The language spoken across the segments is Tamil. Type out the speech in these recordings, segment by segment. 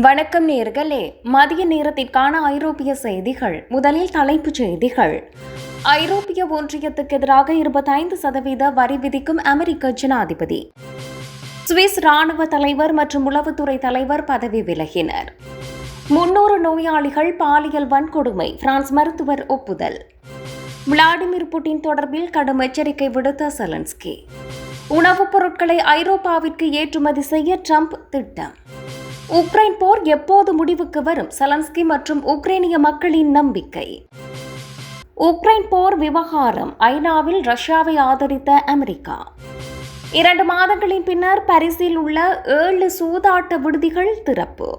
வணக்கம் நேர்களே. மதிய நேரத்திற்கான ஐரோப்பிய செய்திகள். முதலில் தலைப்புச் செய்திகள். ஐரோப்பிய ஒன்றியத்துக்கு எதிராக இருபத்தைந்து சதவீத வரி விதிக்கும் அமெரிக்க ஜனாதிபதி. சுவிஸ் ராணுவ தலைவர் மற்றும் உளவுத்துறை தலைவர் பதவி விலகினர். முன்னூறு நோயாளிகள் பாலியல் வன்கொடுமை பிரான்ஸ் மருத்துவர் ஒப்புதல். விளாடிமிர் புட்டின் தொடர்பில் கடும் எச்சரிக்கை விடுத்த செலன்ஸ்கி. உணவுப் பொருட்களை ஐரோப்பாவிற்கு ஏற்றுமதி செய்ய ட்ரம்ப் திட்டம். உக்ரைன் போர் எப்போது முடிவுக்கு வரும்? செலன்ஸ்கி மற்றும் உக்ரைனிய மக்களின் நம்பிக்கை. உக்ரைன் போர் விவகாரம். ஐநாவில் ரஷ்யாவை ஆதரித்த அமெரிக்கா. இரண்டு மாதங்களின் பின்னர் பரிசில் உள்ள ஏழு சூதாட்ட விடுதிகள் திறப்பு.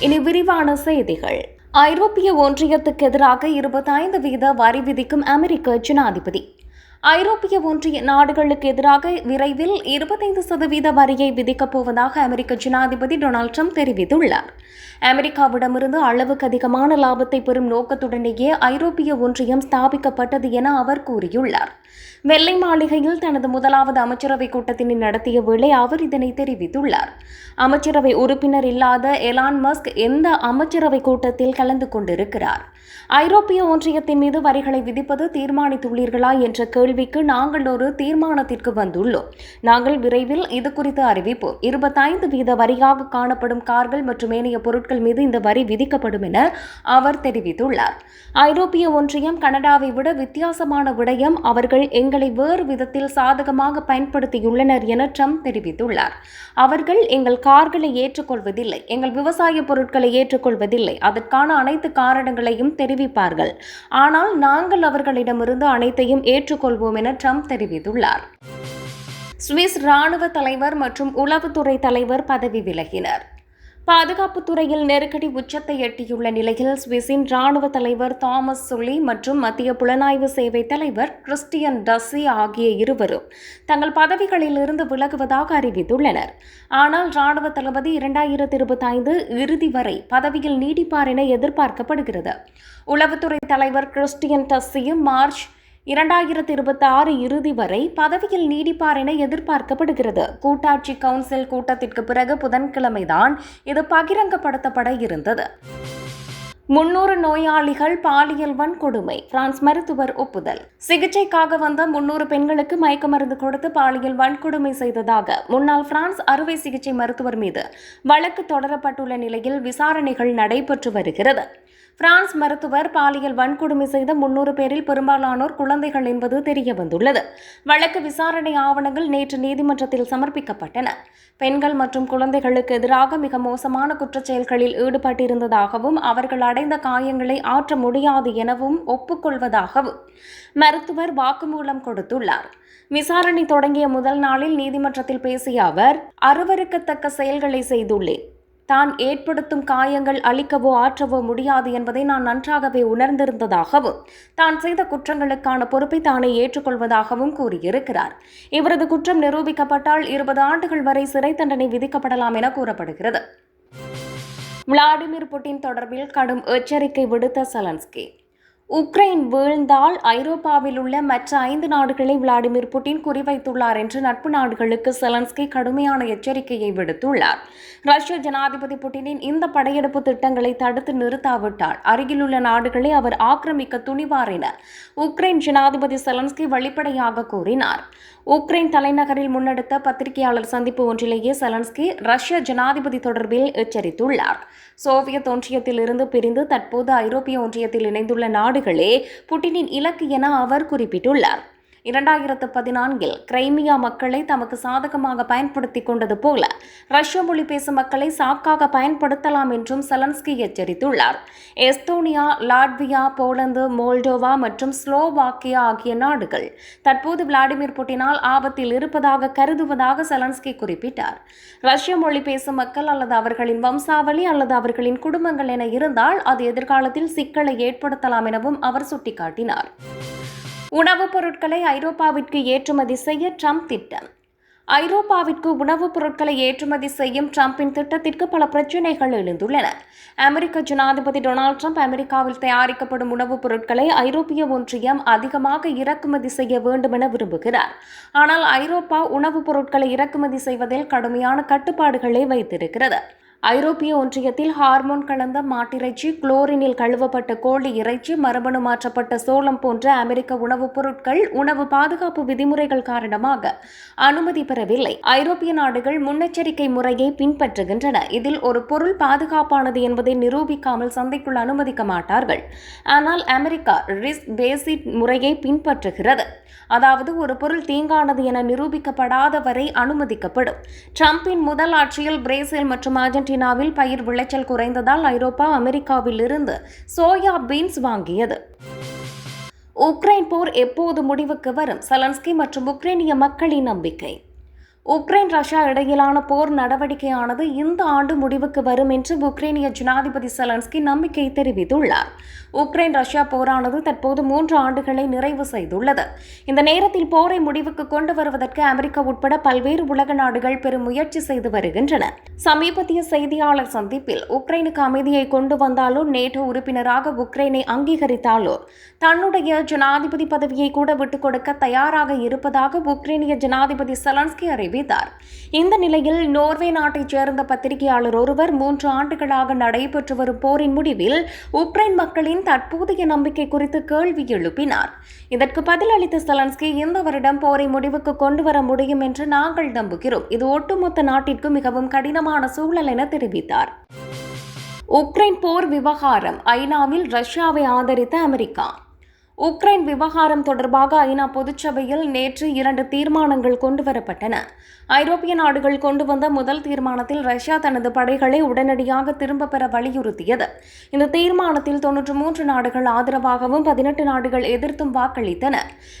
இனி விரிவான செய்திகள். ஐரோப்பிய ஒன்றியத்துக்கு எதிராக இருபத்தைந்து வீத வரி விதிக்கும் அமெரிக்க ஜனாதிபதி ஐரோப்பிய ஒன்றிய நாடுகளுக்கு எதிராக விரைவில் இருபத்தைந்து சதவீத வரியை விதிக்கப் போவதாக அமெரிக்க ஜனாதிபதி டொனால்ட் ட்ரம்ப் தெரிவித்துள்ளார். அமெரிக்காவிடமிருந்து அளவுக்கு அதிகமான லாபத்தை பெறும் நோக்கத்துடனேயே ஐரோப்பிய ஒன்றியம் ஸ்தாபிக்கப்பட்டது என அவர் கூறியுள்ளார். வெள்ளை மாளிகையில் தனது முதலாவது அமைச்சரவை கூட்டத்தினை நடத்திய வேளை அவர் இதனை தெரிவித்துள்ளார். அமைச்சரவை உறுப்பினர் இல்லாத எலான் மஸ்க் எந்த அமைச்சரவை கூட்டத்தில் கலந்து கொண்டிருக்கிறார்? ஐரோப்பிய ஒன்றியத்தின் மீது வரிகளை விதிப்பது தீர்மானித்துள்ளீர்களா என்ற கேள்விக்கு நாங்கள் ஒரு தீர்மானத்திற்கு வந்துள்ளோம். நாங்கள் விரைவில் இது குறித்து அறிவிப்போம். இருபத்தைந்து வீத வரியாக காணப்படும் கார்கள் மற்றும் ஏனைய பொருட்கள் மீது இந்த வரி விதிக்கப்படும் என அவர் தெரிவித்துள்ளார். ஐரோப்பிய ஒன்றியம் கனடாவை விட வித்தியாசமான விடயம் அவர்கள் எங்களை வேறு விதத்தில் சாதகமாக பயன்படுத்தியுள்ளனர் என ட்ரம்ப் தெரிவித்துள்ளார். அவர்கள் எங்கள் கார்களை ஏற்றுக்கொள்வதில்லை எங்கள் விவசாய பொருட்களை ஏற்றுக்கொள்வதில்லை அதற்கான அனைத்து காரணங்களையும் தெரிவிப்பார்கள். ஆனால் நாங்கள் அவர்களிடமிருந்து அனைத்தையும் ஏற்றுக்கொள்வோம் என ட்ரம்ப் தெரிவித்துள்ளார். சுவிஸ் ராணுவ தலைவர் மற்றும் உளவுத்துறை தலைவர் பதவி விலகினர். பாதுகாப்பு துறையில் நெருக்கடி உச்சத்தை எட்டியுள்ள நிலையில் சுவிஸின் ராணுவ தலைவர் தாமஸ் சுலி மற்றும் மத்திய புலனாய்வு சேவை தலைவர் கிறிஸ்டியன் டஸ்ஸி ஆகிய இருவரும் தங்கள் பதவிகளிலிருந்து விலகுவதாக அறிவித்துள்ளனர். ஆனால் ராணுவ தளபதி இரண்டாயிரத்தி இருபத்தைந்து இறுதி வரை பதவியில் நீடிப்பார் என எதிர்பார்க்கப்படுகிறது. உளவுத்துறை தலைவர் கிறிஸ்டியன் டஸ்ஸியும் மார்ச் இரண்டாயிரத்தி இருபத்தி ஆறு இறுதி வரை பதவியில் நீடிப்பார் என எதிர்பார்க்கப்படுகிறது. கூட்டாட்சி கவுன்சில் கூட்டத்திற்கு பிறகு புதன்கிழமைதான் இது பகிரங்கப்படுத்தப்பட இருந்தது. முன்னூறு நோயாளிகள் பாலியல் வன்கொடுமை. பிரான்ஸ் மருத்துவர் ஒப்புதல். சிகிச்சைக்காக வந்த முன்னூறு பெண்களுக்கு மயக்க மருந்து கொடுத்து பாலியல் வன்கொடுமை செய்ததாக முன்னாள் பிரான்ஸ் அறுவை சிகிச்சை மருத்துவர் மீது வழக்கு தொடரப்பட்டுள்ள நிலையில் விசாரணைகள் நடைபெற்று வருகிறது. பிரான்ஸ் மருத்துவர் பாலியல் வன்கொடுமை செய்த முன்னூறு பேரில் பெரும்பாலானோர் குழந்தைகள் என்பது தெரிய வந்துள்ளது வழக்கு விசாரணை ஆவணங்கள் நேற்று நீதிமன்றத்தில் சமர்ப்பிக்கப்பட்டன. பெண்கள் மற்றும் குழந்தைகளுக்கு எதிராக மிக மோசமான குற்றச்செயல்களில் ஈடுபட்டிருந்ததாகவும் அவர்கள் அடைந்த காயங்களை ஆற்ற முடியாது எனவும் ஒப்புக்கொள்வதாகவும் மருத்துவர் வாக்குமூலம் கொடுத்துள்ளார். விசாரணை தொடங்கிய முதல் நாளில் நீதிமன்றத்தில் பேசிய அவர் அருவருக்கத்தக்க செயல்களை செய்துள்ளேன். தான் ஏற்படுத்தும் காயங்கள் அழிக்கவோ ஆற்றவோ முடியாது என்பதை நான் நன்றாகவே உணர்ந்திருந்ததாகவும் தான் செய்த குற்றங்களுக்கான பொறுப்பை தானே ஏற்றுக்கொள்வதாகவும் கூறியிருக்கிறார். இவரது குற்றம் நிரூபிக்கப்பட்டால் இருபது ஆண்டுகள் வரை சிறை தண்டனை விதிக்கப்படலாம் என கூறப்படுகிறது. விளாடிமிர் புட்டின் தொடர்பில் கடும் எச்சரிக்கை விடுத்த செலன்ஸ்கி. உக்ரைன் வீழ்ந்தால் ஐரோப்பாவில் உள்ள மற்ற ஐந்து நாடுகளை விளாடிமிர் புட்டின் குறிவைத்துள்ளார் என்று நட்பு நாடுகளுக்கு செலன்ஸ்கி கடுமையான எச்சரிக்கையை விடுத்துள்ளார். ரஷ்ய ஜனாதிபதி புட்டினின் இந்த படையெடுப்பு திட்டங்களை தடுத்து நிறுத்தாவிட்டால் அருகிலுள்ள நாடுகளை அவர் ஆக்கிரமிக்க துணிவார் என உக்ரைன் ஜனாதிபதி செலன்ஸ்கி வெளிப்படையாக கூறினார். உக்ரைன் தலைநகரில் முன்னெடுத்த பத்திரிகையாளர் சந்திப்பு ஒன்றிலேயே செலன்ஸ்கி ரஷ்ய ஜனாதிபதி தொடர்பில் எச்சரித்துள்ளார். சோவியத் ஒன்றியத்தில் இருந்து பிரிந்து தற்போது ஐரோப்பிய ஒன்றியத்தில் இணைந்துள்ள நாடு நாடுகளே புட்டினின் இலக்கு என அவர் குறிப்பிட்டுள்ளார். இரண்டாயிரத்து பதினான்கில் கிரைமியா மக்களை தமக்கு சாதகமாக பயன்படுத்திக் கொண்டது போல ரஷ்ய மொழி பேசும் மக்களை சாக்காக பயன்படுத்தலாம் என்றும் செலன்ஸ்கி எச்சரித்துள்ளார். எஸ்தோனியா லாட்வியா போலந்து மோல்டோவா மற்றும் ஸ்லோவாக்கியா ஆகிய நாடுகள் தற்போது விளாடிமிர் புட்டினால் ஆபத்தில் இருப்பதாக கருதுவதாக செலன்ஸ்கி குறிப்பிட்டார். ரஷ்ய மொழி பேசும் மக்கள் அல்லது அவர்களின் வம்சாவளி அல்லது அவர்களின் குடும்பங்கள் என இருந்தால் அது எதிர்காலத்தில் சிக்கலை ஏற்படுத்தலாம் எனவும் அவர் சுட்டிக்காட்டினார். உணவுப் பொருட்களை ஐரோப்பாவிற்கு ஏற்றுமதி செய்ய ட்ரம்ப் திட்டம். ஐரோப்பாவிற்கு உணவுப் பொருட்களை ஏற்றுமதி செய்யும் ட்ரம்பின் திட்டத்திற்கு பல பிரச்சினைகள் எழுந்துள்ளன. அமெரிக்க ஜனாதிபதி டொனால்ட் ட்ரம்ப் அமெரிக்காவில் தயாரிக்கப்படும் உணவுப் பொருட்களை ஐரோப்பிய ஒன்றியம் அதிகமாக இறக்குமதி செய்ய வேண்டும் என விரும்புகிறார். ஆனால் ஐரோப்பா உணவுப் பொருட்களை இறக்குமதி செய்வதில் கடுமையான கட்டுப்பாடுகளை வைத்திருக்கிறது. ஐரோப்பிய ஒன்றியத்தில் ஹார்மோன் கலந்த மாட்டிறைச்சி குளோரினில் கழுவப்பட்ட கோழி இறைச்சி மரபணு மாற்றப்பட்ட சோளம் போன்ற அமெரிக்க உணவுப் பொருட்கள் உணவு பாதுகாப்பு விதிமுறைகள் காரணமாக அனுமதி பெறவில்லை. ஐரோப்பிய நாடுகள் முன்னெச்சரிக்கை முறையை பின்பற்றுகின்றன. இதில் ஒரு பொருள் பாதுகாப்பானது என்பதை நிரூபிக்காமல் சந்தைக்குள் அனுமதிக்க மாட்டார்கள். ஆனால் அமெரிக்கா ரிஸ்க் பேசிட் முறையை பின்பற்றுகிறது. அதாவது ஒரு பொருள் தீங்கானது என நிரூபிக்கப்படாத வரை அனுமதிக்கப்படும். ட்ரம்பின் முதல் ஆட்சியில் பிரேசில் மற்றும் அர்ஜென்டினாவில் பயிர் விளைச்சல் குறைந்ததால் ஐரோப்பா அமெரிக்காவில் இருந்து சோயா பீன்ஸ் வாங்கியது. உக்ரைன் போர் எப்போது முடிவுக்கு வரும்? சலன்ஸ்கி மற்றும் உக்ரைனிய மக்களின் நம்பிக்கை. உக்ரைன் ரஷ்யா இடையிலான போர் நடவடிக்கையானது இந்த ஆண்டு முடிவுக்கு வரும் என்று உக்ரைனிய ஜனாதிபதி செலன்ஸ்கி நம்பிக்கை தெரிவித்துள்ளார். உக்ரைன் ரஷ்யா போரானது தற்போது மூன்று ஆண்டுகளை நிறைவு செய்துள்ளது. இந்த நேரத்தில் போரை முடிவுக்கு கொண்டு வருவதற்கு அமெரிக்கா உட்பட பல்வேறு உலக நாடுகள் பெரும் முயற்சி செய்து வருகின்றன. சமீபத்திய செய்தியாளர் சந்திப்பில் உக்ரைனுக்கு அமைதியை கொண்டு வந்தாலோ நேட்டோ உறுப்பினராக உக்ரைனை அங்கீகரித்தாலோ தன்னுடைய ஜனாதிபதி பதவியை கூட விட்டுக் கொடுக்க தயாராக இருப்பதாக உக்ரைனிய ஜனாதிபதி செலன்ஸ்கி அறிவித்தார். இந்த நிலையில் நோர்வே நாட்டைச் சேர்ந்த பத்திரிகையாளர் ஒருவர் மூன்று ஆண்டுகளாக நடைபெற்று வரும் போரின் முடிவில் உக்ரைன் மக்களின் தற்போதைய நம்பிக்கை குறித்து கேள்வி எழுப்பினார். இதற்கு பதிலளித்த செலன்ஸ்கி இந்த வருடம் போரை முடிவுக்கு கொண்டு வர முடியும் என்று நாங்கள் நம்புகிறோம். இது ஒட்டுமொத்த நாட்டிற்கு மிகவும் கடினமான சூழல் என தெரிவித்தார். உக்ரைன் போர் விவகாரம் ஐநாவில் ரஷ்யாவை ஆதரித்த அமெரிக்கா. உக்ரைன் விவகாரம் தொடர்பாக ஐநா பொதுச்சபையில் நேற்று இரண்டு தீர்மானங்கள் கொண்டுவரப்பட்டன. ஐரோப்பிய நாடுகள் கொண்டு வந்த முதல் தீர்மானத்தில் ரஷ்யா தனது படைகளை உடனடியாக திரும்பப் பெற வலியுறுத்தியது. இந்த தீர்மானத்தில் தொன்னூற்று மூன்று நாடுகள் ஆதரவாகவும் பதினெட்டு நாடுகள் எதிர்த்தும் வாக்களித்தன.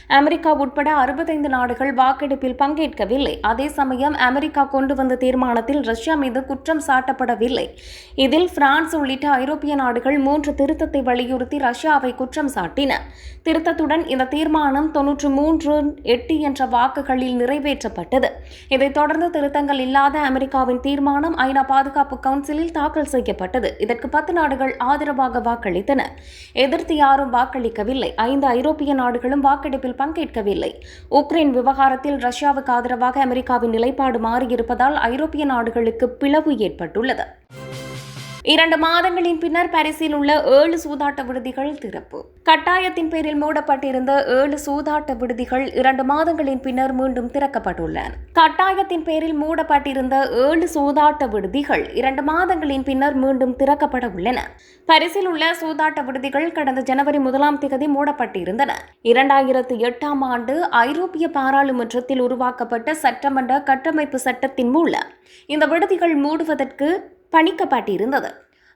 அமெரிக்கா உட்பட அறுபத்தைந்து நாடுகள் வாக்கெடுப்பில் பங்கேற்கவில்லை. அதே சமயம் அமெரிக்கா கொண்டு வந்த தீர்மானத்தில் ரஷ்யா மீது குற்றம் சாட்டப்படவில்லை. இதில் பிரான்ஸ் உள்ளிட்ட ஐரோப்பிய நாடுகள் மூன்று திருத்தத்தை வலியுறுத்தி ரஷ்யாவை குற்றம் சாட்டின. திருத்தத்துடன் இந்த தீர்மானம் தொன்னூற்று மூன்று எட்டு என்ற வாக்குகளில் நிறைவேற்றப்பட்டது. இதைத் தொடர்ந்து திருத்தங்கள் இல்லாத அமெரிக்காவின் தீர்மானம் ஐநா பாதுகாப்பு கவுன்சிலில் தாக்கல் செய்யப்பட்டது. இதற்கு பத்து நாடுகள் ஆதரவாக வாக்களித்தன. எதிர்த்து யாரும் வாக்களிக்கவில்லை. ஐந்து ஐரோப்பிய நாடுகளும் வாக்கெடுப்பில் பங்கேற்கவில்லை. உக்ரைன் விவகாரத்தில் ரஷ்யாவுக்கு ஆதரவாக அமெரிக்காவின் நிலைப்பாடு மாறியிருப்பதால் ஐரோப்பிய நாடுகளுக்கு பிளவு ஏற்பட்டுள்ளது. இரண்டு மாதங்களின் பின்னர் பாரிஸில் உள்ள ஏழு சூதாட்ட விடுதிகள் திறப்பு. கட்டாயத்தின் பேரில் மூடப்பட்டிருந்த ஏழு சூதாட்ட விடுதிகள் இரண்டு மாதங்களின் பின்னர் மீண்டும் திறக்கப்பட்டுள்ளன கட்டாயத்தின் பேரில் மூடப்பட்டிருந்த ஏழு சூதாட்ட விடுதிகள் இரண்டு மாதங்களின் பின்னர் மீண்டும் திறக்கப்பட உள்ளன. பரிசில் உள்ள சூதாட்ட விடுதிகள் கடந்த ஜனவரி முதலாம் தேதி மூடப்பட்டிருந்தன. இரண்டாயிரத்து எட்டாம் ஆண்டு ஐரோப்பிய பாராளுமன்றத்தில் உருவாக்கப்பட்ட சட்டமன்ற கட்டமைப்பு சட்டத்தின் மூலம் இந்த விடுதிகள் மூடுவதற்கு பணிக்கப்பட்டிருந்தது.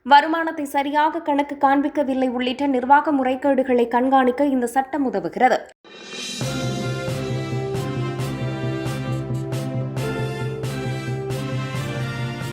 வருமானத்தை சரியாக கணக்கு காண்பிக்கவில்லை உள்ளிட்ட நிர்வாக முறைகேடுகளை கண்காணிக்க இந்த சட்டம் உதவுகிறது.